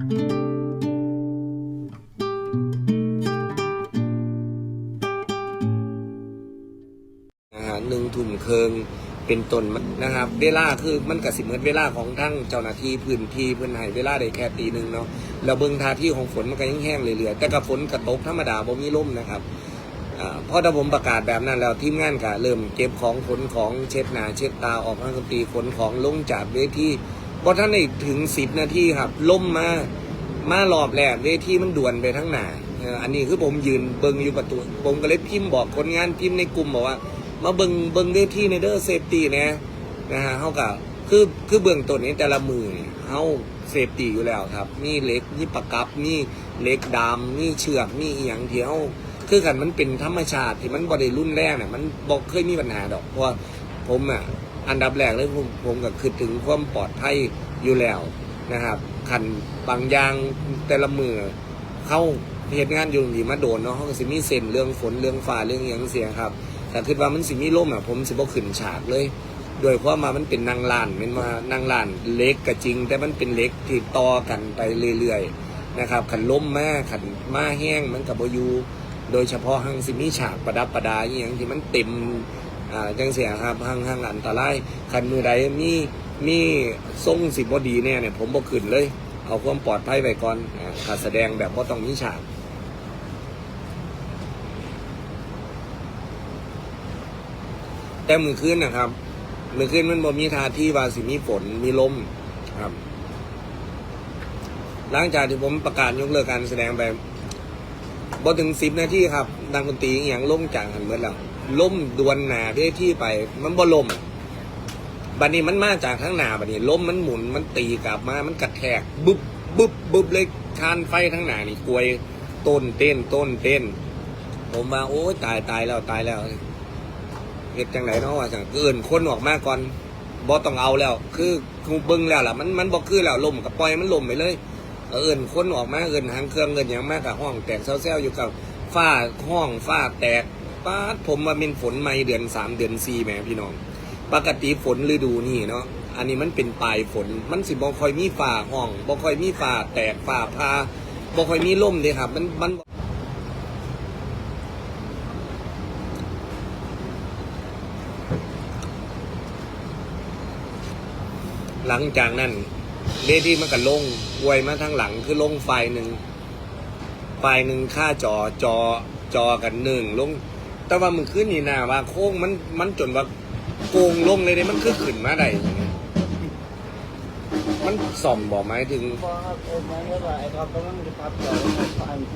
นะฮะหนึ่งทุ่มเคิงเป็นตนนะครับ เวลาคือมันกับสิเหมือนเวลาของทั้งเจ้าหน้าที่พื้นที่เพื่อนให้เวลาได้แค่ตีหนึ่งเนาะแล้วเบิ่งทาที่ของฝนมันก็ยังแห้งเรื่อยๆแต่กับฝนกระตกธรรมดาบ่มีลมนะครับอ่าพอถ้าผมประกาศแบบนั้นแล้วทีมงานก็เริ่มเก็บของขนของเช็ดหน้าเช็ดตาออกนักดนตรีขนของลงจากเวที พอท่านได้ถึงสิบนาทีครับล่มมามารอบแรกเวทีมันด่วนไปทั้งหนาอันนี้คือผมยืนเบิงอยู่ประตู ผมก็เลยพิมพ์บอกคนงานพิมพ์ในกลุ่มบอกว่า มาเบิงเบิงเวทีในเด้อเซฟตี้นะนะฮะเขากับคือคือเบื้องต้นนี้แต่ละมือเนี่ยเขาเซฟตี้อยู่แล้วครับมีเล็กมีประกับมีเล็กดามมีเชือกมีอหย่างที่เขาคือกันมันเป็นธรรมชาติที่มันบริรุ่นแรกเนี่ยมันบอกเคยมีปัญหาดอกเพราะผมอะ อันดับแรกเลยผมผมก็คือถึงความปลอดภัยอยู่แล้วนะครับขันบางอย่างแต่ละมือเข้าเหตุงานอยู่ดีมาโดนเนาะเขาก็สิมีเส้นเรื่องฝนเรื่องฟ้าเรื่องหยังเสียครับแต่คิดว่ามันสิมีล่มอะผมสิบ่ขึ้นฉากเลยโดยเพราะมามันเป็นนางลานเป็นมานางลานเล็กก็จริง แต่มันเป็นเล็กที่ต่อกันไปเรื่อยๆนะครับขันล่มมาขันมาแห้งมันกับบอยูโดยเฉพาะหังสิมีฉากประดับประดาอย่างที่มันเต็ม อ่าจังเสียครับห้างห้างอันตรายคันมือใดมีมีทรงสิบบดีเนี่ยเนี่ยผมบอกขึ้นเลย เอาความปลอดภัยไว้ก่อนอ่าการแสดงแบบว่าต้องมีฉากแต่มือขึ้นนะครับ มือขึ้นมันบ่มีทาที่ว่าสิมีฝนมีลมครับ หลังจากที่ผมประกาศยกเลิกการแสดงไป บอถึงสิบนาทีครับดังดนตรีอหย่างล่มจากหันเมื่อแล้วล่มดวนหนาเวทีไป มันบ่ลมบัดนี้มันมาจากทั้งหนาบัดนี้ลมมันหมุนมันตีกลับมา มันกระแทกบึบบึบบึบเลยคานไฟทั้งหนานี่กวยต้นเต้นต้นเต้น ผมมาโอ้ยตายตายแล้วตายแล้วเฮ็ดจังไหนเนาะว่าจังเกินคนออกมาก่อนบ่ต้องเอาแล้ว คือคือเบิ่งแล้วล่ะมันมันบ่คือแล้วลมก็ปล่อยมันลมไปเลย เอินคนออกมาเอินหางเครื่องเอินอย่างมากกับห้องแตกเซลๆอยู่กับฝ้าห้องฝ้าแตกป้าผมมาเป็นฝนไม่เดือนสามเดือนสี่แม่พี่น้อง ปกติฝนฤดูนี่เนาะอันนี้มันเป็นปลายฝนมันสิบ่ค่อยมีฝ้าห้องบ่ค่อยมีฝ้าแตกฝ้าพาบ่ค่อยมีลมเลยครับมันมันหลังจากนั้นเวทีมันก็ลง อวยมาทางหลังคือลงไฟหนึ่งไฟหนึ่งค่าจอจอจอกันหนึ่งลง แต่ว่ามันขึ้นนี่นาว่าโค้งมันมันจนว่าโกงลงเลยเนี่ยมันคือขึ้นมาได้อย่างเงี้ยมันส่อมบอกไหมายถึง พอครับเออหมายถึงว่าไอ้ท็อปกำลังจะพับต่อ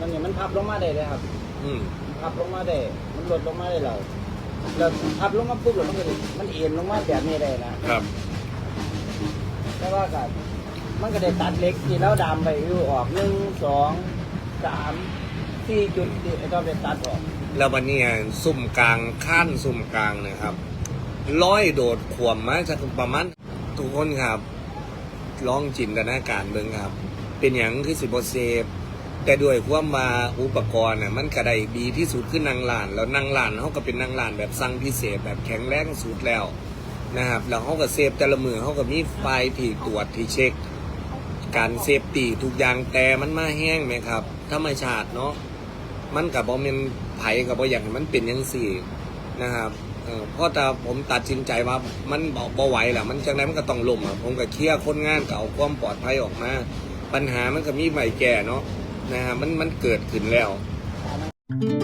มันเนี่ยมันพับลงมาได้เลยครับอืมพับลงมาได้มันหลดลงมาได้เราแล้วพับลงมาปุ๊บแล้วมันก็มันเอ็นลงมาแบบนี้ได้นะครับ แต่ว่าก็ มันก็ได้ตัดเล็กที่เราดามไปอยู่ออกหนึ่งสองสามสี่จุดที่ไอ้ท็อปได้ตัดออกแล้ววันนี้ซุ่มกลางข้านซุ่มกลางนะครับร้อยโดดขวมมาจากประมาณทุกคนครับลองจินตนาการเบิ่งครับ เป็นอย่างคือสิบเซฟแต่ด้วยความมาอุปกรณ์น่ะมันก็ไดดีที่สุดคือนางลาน แล้วนางลานเขาก็เป็นนางลานแบบสั่งพิเศษแบบแข็งแรงสุดแล้วนะครับแล้วเขาก็เซฟแต่ละมือเขาก็มีไฟที่ตรวจที่เช็ค การเซฟตีทุกอย่างแต่มันมาแห้งไหมครับธรรมชาติเนาะมันกับบอมเมนไผ่กับบออย่างมันเป็นยังสี่นะครับเพราะแต่ผมตัดสินใจว่ามันบอกบ่ไหวแหละมันจังไดมันก็ต้องล่มอะผมก็เคลียร์คนงานเก่าความปลอดภัยออกมา ปัญหามันก็มีใหม่แก่เนาะนะฮะมันมันเกิดขึ้นแล้วเ